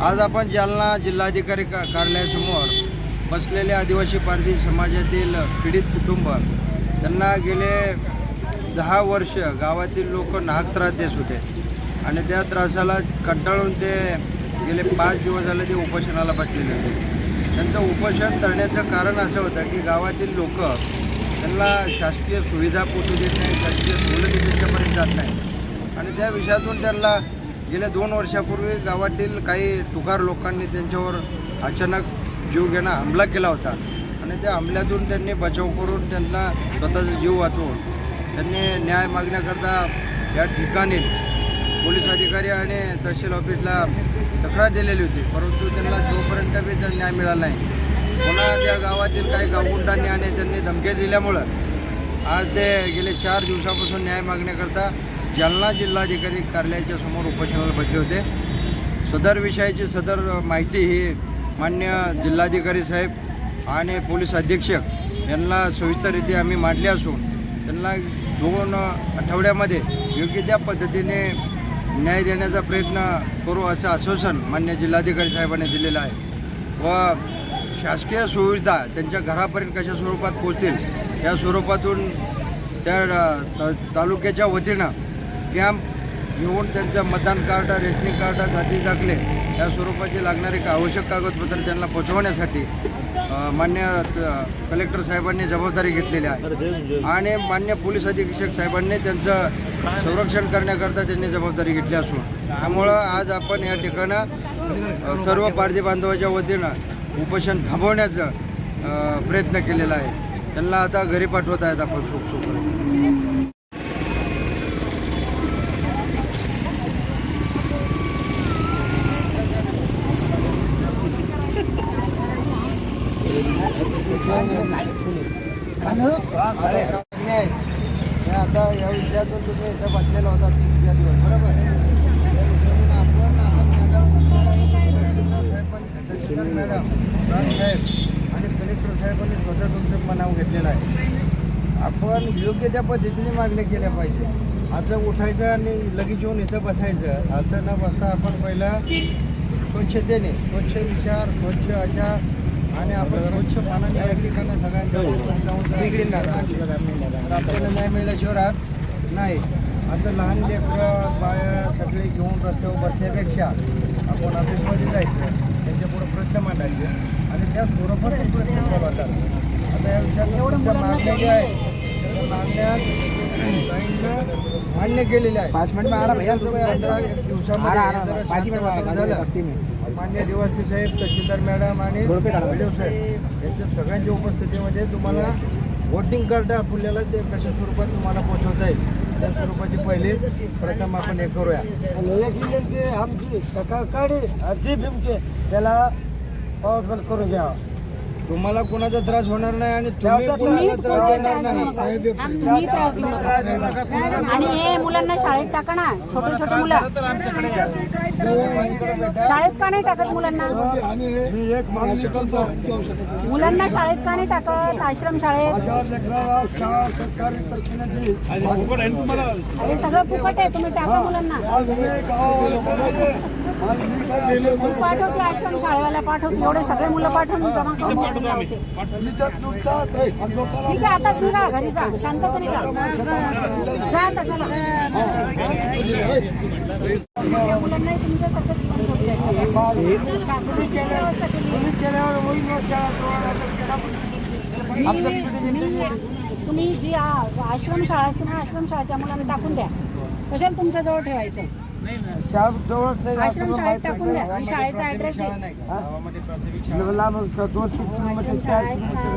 आज आपण जालना जिल्हाधिकारी का कार्यालयासमोर बसलेले आदिवासी पारधी समाजातील पीडित कुटुंब त्यांना गेले दहा वर्ष गावातील लोक नाहक त्रास देत होते. आणि त्या त्रासाला कंटाळून ते गेले पाच दिवस झाले ते उपोषणाला बसलेले होते. त्यांचं उपोषण करण्याचं कारण असं होतं की गावातील लोक त्यांना शासकीय सुविधा पोचू देत नाही शासकीय सवलती त्यांच्यापर्यंत जात नाही आणि त्या विषयातून त्यांना गेल्या दोन वर्षापूर्वी गावातील काही तुकार लोकांनी त्यांच्यावर अचानक जीवघेणा हमला केला होता. आणि त्या हमल्यातून त्यांनी बचाव करून त्यांना स्वतःचा जीव वाचवून त्यांनी न्याय मागण्याकरता या ठिकाणी पोलीस अधिकारी आणि तहसील ऑफिसला तक्रार दिलेली होती. परंतु त्यांना जोपर्यंत बी त्यांना न्याय मिळाला नाही पुन्हा त्या गावातील काही गावगुंडांनी आणि त्यांनी धमक्या दिल्यामुळं आज ते गेले चार दिवसापासून न्याय मागण्याकरता जालना जिल्हाधिकारी कार्यालयाच्या समोर उपोषणाला बसले होते. सदर विषयाची सदर माहिती ही मान्य जिल्हाधिकारी साहेब आणि पोलीस अधीक्षक यांना सविस्तररीत्या आम्ही मांडले असून त्यांना दोन आठवड्यामध्ये योग्य त्या पद्धतीने न्याय देण्याचा प्रयत्न करू असं आश्वासन मान्य जिल्हाधिकारी साहेबांनी दिलेलं आहे. व शासकीय सुविधा त्यांच्या घरापर्यंत कशा स्वरूपात पोहोचतील या स्वरूपातून त्या त- तालुक्याच्या वतीनं कॅम्प घेऊन त्यांचं मतदान कार्ड रेशनिंग कार्ड जाती दाखले या स्वरूपाचे लागणारे का आवश्यक कागदपत्र त्यांना पोचवण्यासाठी मान्य कलेक्टर साहेबांनी जबाबदारी घेतलेली आहे. आणि मान्य पोलीस अधीक्षक साहेबांनी त्यांचं संरक्षण करण्याकरता त्यांनी जबाबदारी घेतली असून त्यामुळं आज आपण या ठिकाणं सर्व पारधी बांधवाच्या वतीनं उपोषण थांबवण्याचा प्रयत्न केलेला आहे. त्यांना आता घरी पाठवत आहेत आपण सुख आता या विषयातून तुम्ही इथं बसलेला होता तीन चार दिवस बरोबर म्हणून आपण आता मॅडम मॅडम साहेब आणि कलेक्टर साहेबांनी स्वतः तुमचं मनाव घेतलेलं आहे आपण योग्य त्या पद्धतीने मागणी केल्या पाहिजे. असं उठायचं आणि लगेच येऊन इथं बसायचं. असं न बसता आपण पहिला स्वच्छतेने स्वच्छ विचार स्वच्छ आचार आणि आपण स्वच्छ पाण्याने अगदी सगळ्यांना सगळ्यांच्या आपल्याला नाही मिळाल्याशिवाय शहरात नाही. आता लहान लेकरं बाया सगळे घेऊन रस्त्यावर बसण्यापेक्षा आपण ऑफिसमध्ये जायचं. त्यांच्यापुढे प्रश्न मांडायचे. आणि त्या स्वरूपात प्रश्न आता या विषयात एवढं मागण्या ज्या आहे त्या मान्य केलेल्या आहे. पाच मिनिट में आ रहा भैया पंधरा दिवसामध्ये आ रहा, आ रहा, जरा पाच मिनिट में आ रहा, शांत झालं. में. मान्य निवासी साहेब तहसीलदार मॅडम आणि काढा. साहेब यांच्या सगळ्यांच्या उपस्थितीमध्ये तुम्हाला वोटिंग कार्ड आपल्याला ते कशा स्वरूपात तुम्हाला पोहोचवता येईल त्या स्वरूपाची पहिले प्रथम आपण हे करूया. ते आमची सकाळी अर्धी भिमते त्याला पॉवरफुल करून घ्या तुम्हाला कोणाचा त्रास होणार नाही आणि तुम्ही कोणाला त्रास देणार नाही. मी त्रास देऊ नका. आणि हे मुलांना शाळेत टाका ना. छोटे छोटे मुलं. शाळेत का नाही टाकत मुलांना? मी एक मागणी करतो. मुलांना शाळेत का नाही टाकत? आश्रम शाळेत? अरे सगळं फुकट आहे. तुम्ही टाका मुलांना. पाठवते. आश्रम शाळेवाला पाठवते. एवढे सगळे मुलं पाठवून जमा करून लावते. विचार नुकतात नाही आणि लोकांना ठीक आहे आता फिरा घरी जा शांतपणे जा. जा आता चला या मुलांनाही तुमच्यासारखं जीवन जगू द्यायचं. शासनाने किती व्यवस्था केली? आहे? केल्यावर होईल ना शाळा तो मी- मी- तुम्ही जी आ- आश्रम शाळा असते ना आश्रम शाळा त्या मुलांना टाकून द्या. कशाला तुमच्या जवळ ठेवायचं शाळा जवळच नाही आश्रम शाळेत टाकून द्या. शाळेचा ऍड्रेस शाळा चार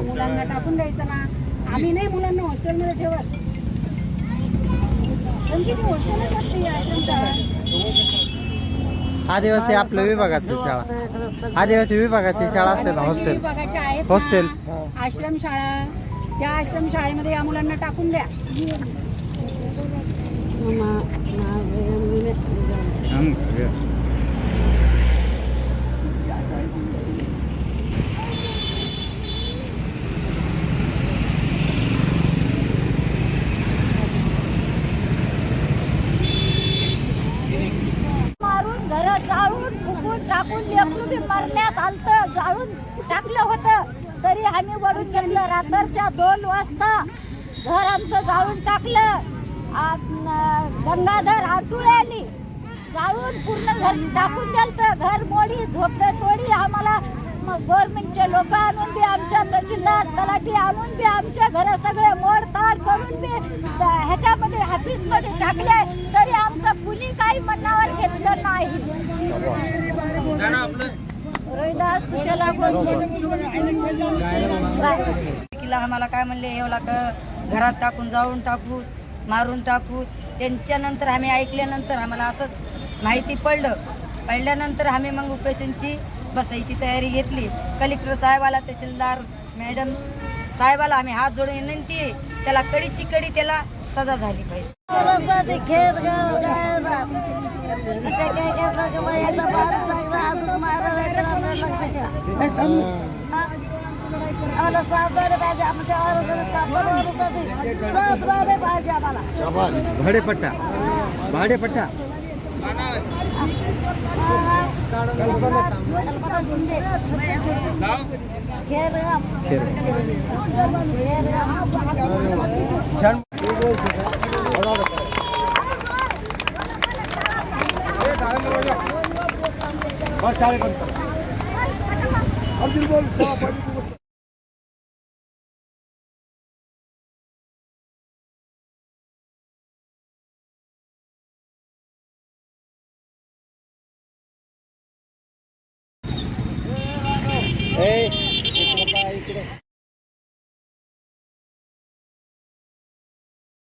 मुलांना टाकून द्यायचं ना. आम्ही नाही मुलांना हॉस्टेलमध्ये ठेवत. त्यांची ती हॉस्टेलच असते ही आश्रम शाळा. आदिवासी आपल्या विभागाची शाळा. आदिवासी विभागाची शाळा असते ना आदिवासी हॉस्टेल. विभागाच्या आहेत हॉस्टेल. आश्रम शाळा. त्या आश्रम शाळेमध्ये या मुलांना टाकून द्या मारून घर जाळून फुकून टाकून लेकरू बी मरण्यात आलत जाळून टाकलं होतं. तरी आम्ही वडून घेतलं रात्रच्या दोन वाजता. घर आमचं जाळून टाकलं. गंगाधर आठुळ्यानी जाळून पूर्ण घर टाकून दिलं घर मोडी झोपडं तोडी आम्हाला गव्हर्नमेंटचे लोक आणून बी आमच्या तहसीलदार तलाठी आणून बी आमच्या घर सगळे मोडताड करून बी ह्याच्यामध्ये ऑफिसमध्ये टाकले. तरी आमचं कुणी काही मनावर घेतलं नाही. रोहिदास सुशला भोसले आम्हाला काय म्हणले येऊ क घरात टाकून जाळून टाकू मारून टाकू. त्यांच्यानंतर आम्ही ऐकल्यानंतर आम्हाला असंच माहिती पडलं. पडल्यानंतर आम्ही मग उपेशनची बसायची तयारी घेतली. कलेक्टर साहेबाला तहसीलदार मॅडम साहेबाला आम्ही हात जोडून विनंती आहे त्याला कडीची कडी त्याला सजा झाली पाहिजे. आम्हाला सावधान पाहिजे आमच्या सावधान पाहिजे आम्हाला भाडेपट्टा. भाडेपट्टा. कल्पना शिंदे खेरगाम खेरगाम छान ए